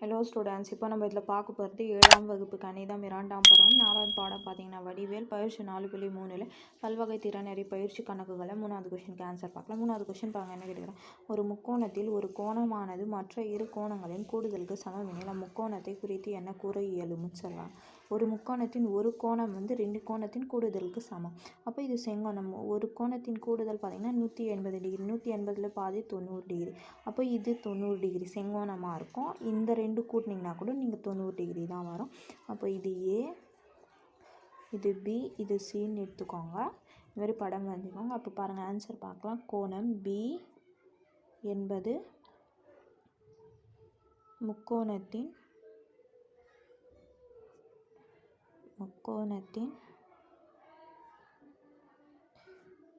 Hello students இப்போ நம்ம இதில் பார்க்க போகிறது ஏழாம் வகுப்பு கணிதம் இரண்டாம் பருவம் நாலாவது பாடம் பார்த்தீங்கன்னா வடிவேல் பயிற்சி நாலு புள்ளி மூணில் பல்வகை திறனறி பயிற்சி கணக்குகளை மூணாவது கொஷின் ஆன்சர் பார்க்கலாம். மூணாவது கொஷின் பாருங்க என்ன கேட்குறேன் ஒரு முக்கோணத்தில் ஒரு கோணமானது மற்ற இரு கோணங்களின் கூடுதலுக்கு சமம். எனில் அம்முக்கோணத்தை குறித்து என்ன கூற இயலும்னு சொல்லலாம். ஒரு முக்கோணத்தின் ஒரு கோணம் வந்து ரெண்டு கோணத்தின் கூடுதலுக்கு சமம். அப்போ இது செங்கோணம். ஒரு கோணத்தின் கூடுதல் பார்த்திங்கன்னா நூற்றி எண்பது டிகிரி. நூற்றி எண்பதில் பாதி தொண்ணூறு டிகிரி. அப்போ இது தொண்ணூறு டிகிரி செங்கோணமாக இருக்கும். இந்த ரெண்டு கூட்டினீங்கன்னா கூட நீங்கள் தொண்ணூறு டிகிரி தான் வரும். அப்போ இது ஏ இது பி இது சின்னு எடுத்துக்கோங்க. இது மாதிரி படம் வரைஞ்சிக்கோங்க. அப்போ பாருங்கள் ஆன்சர் பார்க்கலாம். கோணம் பி என்பது முக்கோணத்தின் முக்கோணத்தின்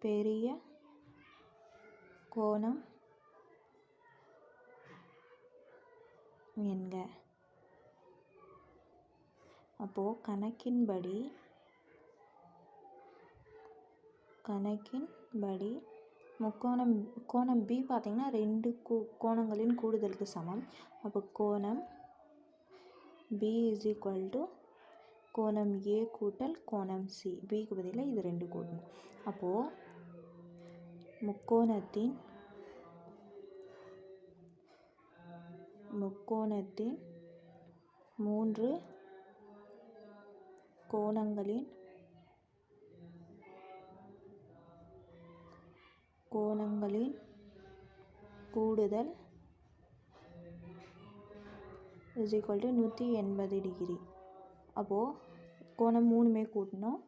பெரிய கோணம் என்க. அப்போது கணக்கின்படி கணக்கின்படி முக்கோணம் கோணம் பி பார்த்திங்கன்னா ரெண்டு கூ கோணங்களின் கூடுதலுக்கு சமம். அப்போ கோணம் பி இஸ் ஈக்குவல் டு கோணம் ஏ கூட்டல் கோணம் சி பிக்கு பதிலாக இது ரெண்டு கூட்டணும் அப்போது முக்கோணத்தின் முக்கோணத்தின் மூன்று கோணங்களின் கோணங்களின் கூடுதல் இஸ் ஈக்குவல் டு நூற்றி எண்பது டிகிரி அப்போது கோணம் மூணுமே கூட்டணும்.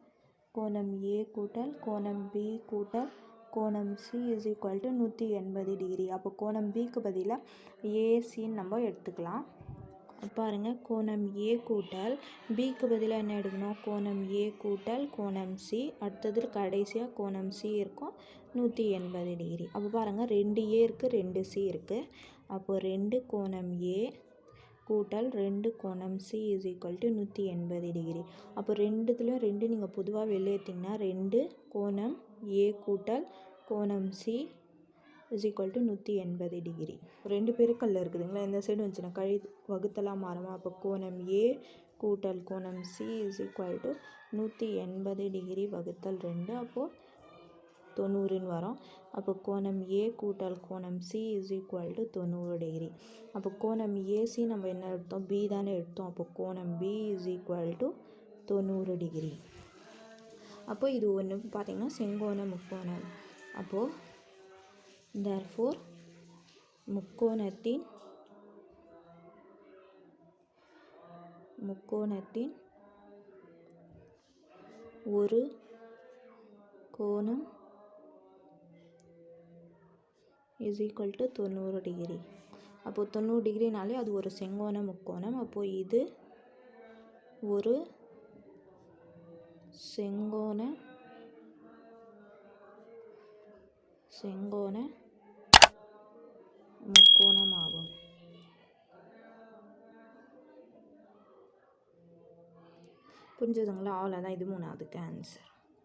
கோணம் ஏ கூட்டல் கோணம் பி கூட்டல் கோணம் சி இஸ் ஈக்குவல் டு நூற்றி எண்பது டிகிரி அப்போ கோணம் பிக்கு பதிலாக ஏசின்னு நம்ம எடுத்துக்கலாம். பாருங்கள் கோணம் ஏ கூட்டல் பிக்கு பதிலாக என்ன எடுக்கணும்? கோணம் ஏ கூட்டல் கோணம் சி அடுத்தது கடைசியாக கோணம் சி இருக்கும் நூற்றி எண்பது டிகிரி அப்போ பாருங்கள் ரெண்டு ஏ இருக்குது ரெண்டு சி இருக்குது அப்போது ரெண்டு கோணம் ஏ கூட்டல் ரெண்டு கோணம் சி இஸ் ஈக்குவல் டு நூற்றி எண்பது டிகிரி அப்போ ரெண்டுத்துலையும் ரெண்டு நீங்கள் பொதுவாக வெளியேற்றிங்கன்னா ரெண்டு கோணம் ஏ கூட்டல் கோணம் சி இஸ் ஈக்குவல் டு நூற்றி எண்பது டிகிரி ரெண்டு பேருக்கல்ல இருக்குதுங்களா? இந்த சைடு வந்துச்சுன்னா கழி வகுத்தலாம் மாறுமா? அப்போ கோணம் ஏ கூட்டல் கோணம் சி இஸ் ஈக்குவல் டு நூற்றி எண்பது டிகிரி வகுத்தல் ரெண்டு. அப்போது தொண்ணூறுன்னு வரும். அப்போ கோணம் ஏ கூட்டல் கோணம் சி இஸ் ஈக்குவல் டு தொண்ணூறு டிகிரி அப்போ கோணம் ஏசி நம்ம என்ன எடுத்தோம்? பி தானே எடுத்தோம். அப்போ கோணம் பி இஸ் ஈக்குவல் டு தொண்ணூறு டிகிரி அப்போ இது ஒன்று பார்த்திங்கன்னா செங்கோண முக்கோணம் அப்போது தர்ஃபோர் முக்கோணத்தின் முக்கோணத்தின் ஒரு கோணம் இஸ் ஈக்குவல் டு தொண்ணூறு டிகிரி அப்போது தொண்ணூறு டிகிரினாலே அது ஒரு செங்கோண முக்கோணம். அப்போது இது ஒரு செங்கோண செங்கோண முக்கோணமாகும். புரிஞ்சதுங்களா? அவ்வளோதான் இது மூணாவதுக்கு ஆன்சர்